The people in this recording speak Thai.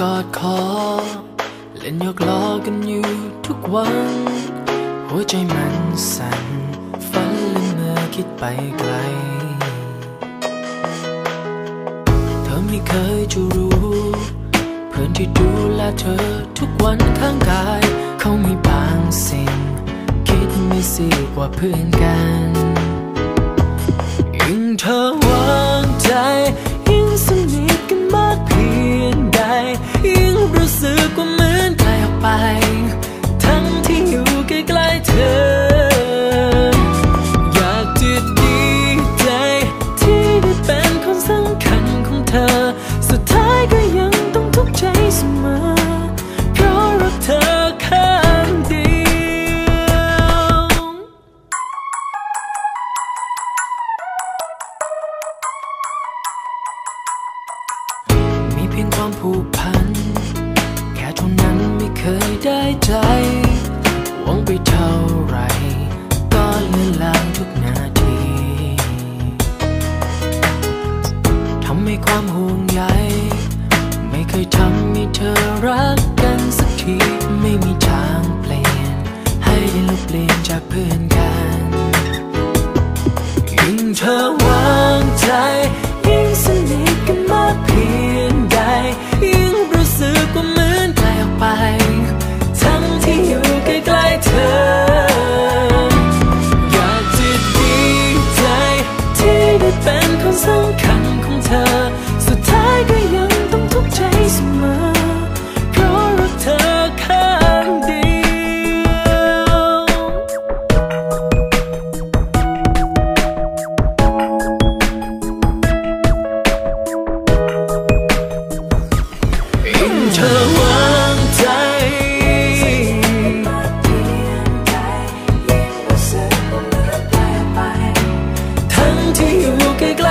กอดคอ เล่นยกล้อกันอยู่ทุกวัน หัวใจมันสั่นฝันและเมื่อคิดไปไกล เธอไม่เคยจะรู้ เพื่อนที่ดูแลเธอทุกวันข้างกาย เขามีบางสิ่ง คิดไม่สิกว่าเพื่อนกัน เธอ อยากจะดีใจที่ได้เป็นคนสำคัญของเธอ สุดท้ายก็ยังต้องทุกข์ใจเสมอ เพราะรักเธอข้างเดียวมีเพียงความผูกพัน แค่เท่านั้นไม่เคยได้ใจ วงไปเท่าไร ก็เลือนลางทุกนาที ทำให้ความห่วงใย ไม่เคยทำให้เธอรักกันสักที ไม่มีทางเปลี่ยน ให้ได้ลบเปลี่ยนจากเพื่อนกันยิ่งเธอว่า see you look at